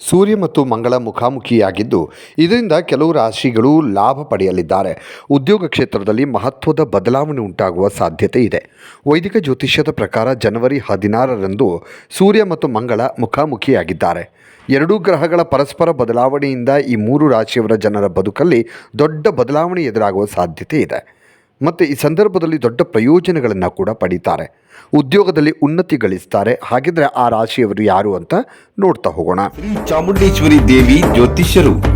ಸೂರ್ಯ ಮತ್ತು ಮಂಗಳ ಮುಖಾಮುಖಿಯಾಗಿದ್ದು, ಇದರಿಂದ ಕೆಲವು ರಾಶಿಗಳು ಲಾಭ ಪಡೆಯಲಿದ್ದಾರೆ. ಉದ್ಯೋಗ ಕ್ಷೇತ್ರದಲ್ಲಿ ಮಹತ್ವದ ಬದಲಾವಣೆ ಉಂಟಾಗುವ ಸಾಧ್ಯತೆ ಇದೆ. ವೈದಿಕ ಜ್ಯೋತಿಷ್ಯದ ಪ್ರಕಾರ ಜನವರಿ ಹದಿನಾರರಂದು ಸೂರ್ಯ ಮತ್ತು ಮಂಗಳ ಮುಖಾಮುಖಿಯಾಗಿದ್ದಾರೆ. ಎರಡೂ ಗ್ರಹಗಳ ಪರಸ್ಪರ ಬದಲಾವಣೆಯಿಂದ ಈ ಮೂರು ರಾಶಿಯವರ ಜನರ ಬದುಕಲ್ಲಿ ದೊಡ್ಡ ಬದಲಾವಣೆ ಎದುರಾಗುವ ಸಾಧ್ಯತೆ ಇದೆ. ಮತ್ತು ಈ ಸಂದರ್ಭದಲ್ಲಿ ದೊಡ್ಡ ಪ್ರಯೋಜನಗಳನ್ನು ಕೂಡ ಪಡೀತಾರೆ. ಉದ್ಯೋಗದಲ್ಲಿ ಉನ್ನತಿ ಗಳಿಸ್ತಾರೆ. ಹಾಗಿದ್ರೆ ಆ ರಾಶಿಯವರು ಯಾರು ಅಂತ ನೋಡ್ತಾ ಹೋಗೋಣ. ಚಾಮುಂಡೇಶ್ವರಿ ದೇವಿ ಜ್ಯೋತಿಷ್ಯರು.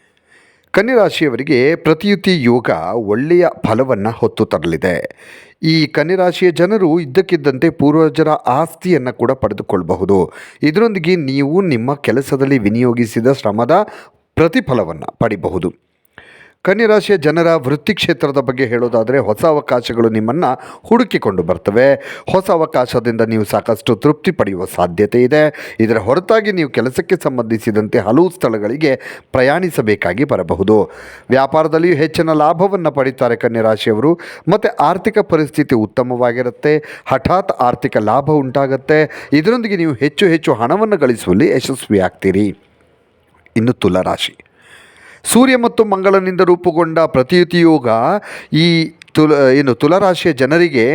ಕನ್ಯರಾಶಿಯವರಿಗೆ ಪ್ರತಿಯುತಿ ಯೋಗ ಒಳ್ಳೆಯ ಫಲವನ್ನು ಹೊತ್ತು ತರಲಿದೆ. ಈ ಕನ್ಯರಾಶಿಯ ಜನರು ಇದ್ದಕ್ಕಿದ್ದಂತೆ ಪೂರ್ವಜರ ಆಸ್ತಿಯನ್ನು ಕೂಡ ಪಡೆದುಕೊಳ್ಳಬಹುದು ಇದರೊಂದಿಗೆ ನೀವು ನಿಮ್ಮ ಕೆಲಸದಲ್ಲಿ ವಿನಿಯೋಗಿಸಿದ ಶ್ರಮದ ಪ್ರತಿಫಲವನ್ನು ಪಡಿಬಹುದು. ಕನ್ಯರಾಶಿಯ ಜನರ ವೃತ್ತಿ ಕ್ಷೇತ್ರದ ಬಗ್ಗೆ ಹೇಳೋದಾದರೆ ಹೊಸ ಅವಕಾಶಗಳು ನಿಮ್ಮನ್ನು ಹುಡುಕಿಕೊಂಡು ಬರ್ತವೆ. ಹೊಸ ಅವಕಾಶದಿಂದ ನೀವು ಸಾಕಷ್ಟು ತೃಪ್ತಿ ಪಡೆಯುವ ಸಾಧ್ಯತೆ ಇದೆ. ಇದರ ಹೊರತಾಗಿ ನೀವು ಕೆಲಸಕ್ಕೆ ಸಂಬಂಧಿಸಿದಂತೆ ಹಲವು ಸ್ಥಳಗಳಿಗೆ ಪ್ರಯಾಣಿಸಬೇಕಾಗಿ ಬರಬಹುದು. ವ್ಯಾಪಾರದಲ್ಲಿಯೂ ಹೆಚ್ಚಿನ ಲಾಭವನ್ನು ಪಡೀತಾರೆ ಕನ್ಯರಾಶಿಯವರು. ಮತ್ತು ಆರ್ಥಿಕ ಪರಿಸ್ಥಿತಿ ಉತ್ತಮವಾಗಿರುತ್ತೆ. ಹಠಾತ್ ಆರ್ಥಿಕ ಲಾಭ ಉಂಟಾಗುತ್ತೆ. ಇದರೊಂದಿಗೆ ನೀವು ಹೆಚ್ಚು ಹೆಚ್ಚು ಹಣವನ್ನು ಗಳಿಸುವಲ್ಲಿ ಯಶಸ್ವಿಯಾಗ್ತೀರಿ. ಇನ್ನು ತುಲಾರಾಶಿ. ಸೂರ್ಯ ಮತ್ತು ಮಂಗಳನಿಂದ ರೂಪುಗೊಂಡ ಪ್ರತಿಯುತಿ ಯೋಗ ಈ ತುಲ, ಏನು ತುಲರಾಶಿಯ ಜನರಿಗೆ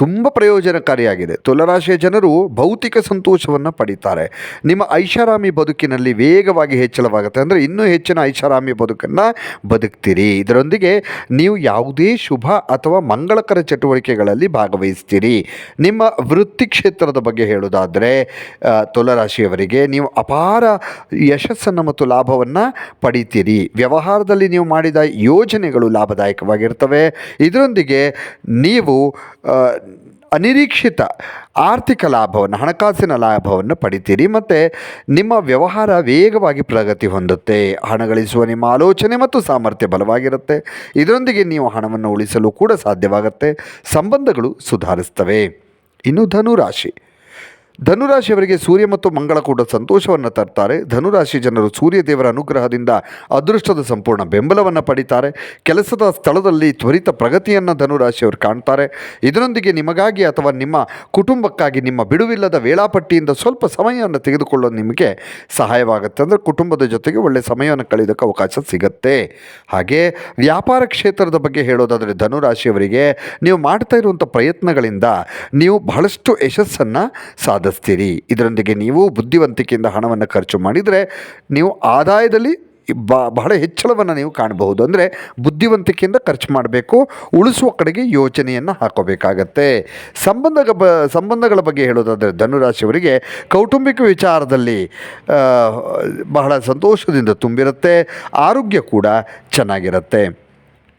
ತುಂಬ ಪ್ರಯೋಜನಕಾರಿಯಾಗಿದೆ. ತುಲರಾಶಿಯ ಜನರು ಭೌತಿಕ ಸಂತೋಷವನ್ನು ಪಡೀತಾರೆ. ನಿಮ್ಮ ಐಷಾರಾಮಿ ಬದುಕಿನಲ್ಲಿ ವೇಗವಾಗಿ ಹೆಚ್ಚಳವಾಗುತ್ತೆ. ಅಂದರೆ ಇನ್ನೂ ಹೆಚ್ಚಿನ ಐಷಾರಾಮಿ ಬದುಕನ್ನು ಬದುಕ್ತೀರಿ. ಇದರೊಂದಿಗೆ ನೀವು ಯಾವುದೇ ಶುಭ ಅಥವಾ ಮಂಗಳಕರ ಚಟುವಟಿಕೆಗಳಲ್ಲಿ ಭಾಗವಹಿಸ್ತೀರಿ. ನಿಮ್ಮ ವೃತ್ತಿ ಕ್ಷೇತ್ರದ ಬಗ್ಗೆ ಹೇಳೋದಾದರೆ ತುಲರಾಶಿಯವರಿಗೆ ನೀವು ಅಪಾರ ಯಶಸ್ಸನ್ನು ಮತ್ತು ಲಾಭವನ್ನು ಪಡಿತೀರಿ. ವ್ಯವಹಾರದಲ್ಲಿ ನೀವು ಮಾಡಿದ ಯೋಜನೆಗಳು ಲಾಭದಾಯಕವಾಗಿರ್ತವೆ. ಇದರೊಂದಿಗೆ ನೀವು ಅನಿರೀಕ್ಷಿತ ಆರ್ಥಿಕ ಲಾಭವನ್ನು, ಹಣಕಾಸಿನ ಲಾಭವನ್ನು ಪಡಿತೀರಿ. ಮತ್ತು ನಿಮ್ಮ ವ್ಯವಹಾರ ವೇಗವಾಗಿ ಪ್ರಗತಿ ಹೊಂದುತ್ತೆ. ಹಣ ಗಳಿಸುವ ನಿಮ್ಮ ಆಲೋಚನೆ ಮತ್ತು ಸಾಮರ್ಥ್ಯ ಬಲವಾಗಿರುತ್ತೆ. ಇದರೊಂದಿಗೆ ನೀವು ಹಣವನ್ನು ಉಳಿಸಲು ಕೂಡ ಸಾಧ್ಯವಾಗುತ್ತೆ. ಸಂಬಂಧಗಳು ಸುಧಾರಿಸ್ತವೆ. ಇನ್ನು ಧನುರಾಶಿ. ಧನುರಾಶಿಯವರಿಗೆ ಸೂರ್ಯ ಮತ್ತು ಮಂಗಳ ಕೂಡ ಸಂತೋಷವನ್ನು ತರ್ತಾರೆ. ಧನುರಾಶಿ ಜನರು ಸೂರ್ಯ ದೇವರ ಅನುಗ್ರಹದಿಂದ ಅದೃಷ್ಟದ ಸಂಪೂರ್ಣ ಬೆಂಬಲವನ್ನು ಪಡಿತಾರೆ. ಕೆಲಸದ ಸ್ಥಳದಲ್ಲಿ ತ್ವರಿತ ಪ್ರಗತಿಯನ್ನು ಧನುರಾಶಿಯವರು ಕಾಣ್ತಾರೆ. ಇದರೊಂದಿಗೆ ನಿಮಗಾಗಿ ಅಥವಾ ನಿಮ್ಮ ಕುಟುಂಬಕ್ಕಾಗಿ ನಿಮ್ಮ ಬಿಡುವಿಲ್ಲದ ವೇಳಾಪಟ್ಟಿಯಿಂದ ಸ್ವಲ್ಪ ಸಮಯವನ್ನು ತೆಗೆದುಕೊಳ್ಳಲು ನಿಮಗೆ ಸಹಾಯವಾಗುತ್ತೆ. ಅಂದರೆ ಕುಟುಂಬದ ಜೊತೆಗೆ ಒಳ್ಳೆಯ ಸಮಯವನ್ನು ಕಳೆಯೋದಕ್ಕೆ ಅವಕಾಶ ಸಿಗುತ್ತೆ. ಹಾಗೆ ವ್ಯಾಪಾರ ಕ್ಷೇತ್ರದ ಬಗ್ಗೆ ಹೇಳೋದಾದರೆ ಧನುರಾಶಿಯವರಿಗೆ ನೀವು ಮಾಡ್ತಾ ಇರುವಂಥ ಪ್ರಯತ್ನಗಳಿಂದ ನೀವು ಬಹಳಷ್ಟು ಯಶಸ್ಸನ್ನು ಸಾಧಿಸ್ತೀರಿ. ಇದರೊಂದಿಗೆ ನೀವು ಬುದ್ಧಿವಂತಿಕೆಯಿಂದ ಹಣವನ್ನು ಖರ್ಚು ಮಾಡಿದರೆ ನೀವು ಆದಾಯದಲ್ಲಿ ಬ, ಬಹಳ ಹೆಚ್ಚಳವನ್ನು ನೀವು ಕಾಣಬಹುದು. ಅಂದರೆ ಬುದ್ಧಿವಂತಿಕೆಯಿಂದ ಖರ್ಚು ಮಾಡಬೇಕು, ಉಳಿಸುವ ಕಡೆಗೆ ಯೋಚನೆಯನ್ನು ಹಾಕೋಬೇಕಾಗತ್ತೆ. ಸಂಬಂಧ ಬ, ಸಂಬಂಧಗಳ ಬಗ್ಗೆ ಹೇಳೋದಾದರೆ ಧನುರಾಶಿಯವರಿಗೆ ಕೌಟುಂಬಿಕ ವಿಚಾರದಲ್ಲಿ ಬಹಳ ಸಂತೋಷದಿಂದ ತುಂಬಿರುತ್ತೆ, ಆರೋಗ್ಯ ಕೂಡ ಚೆನ್ನಾಗಿರುತ್ತೆ.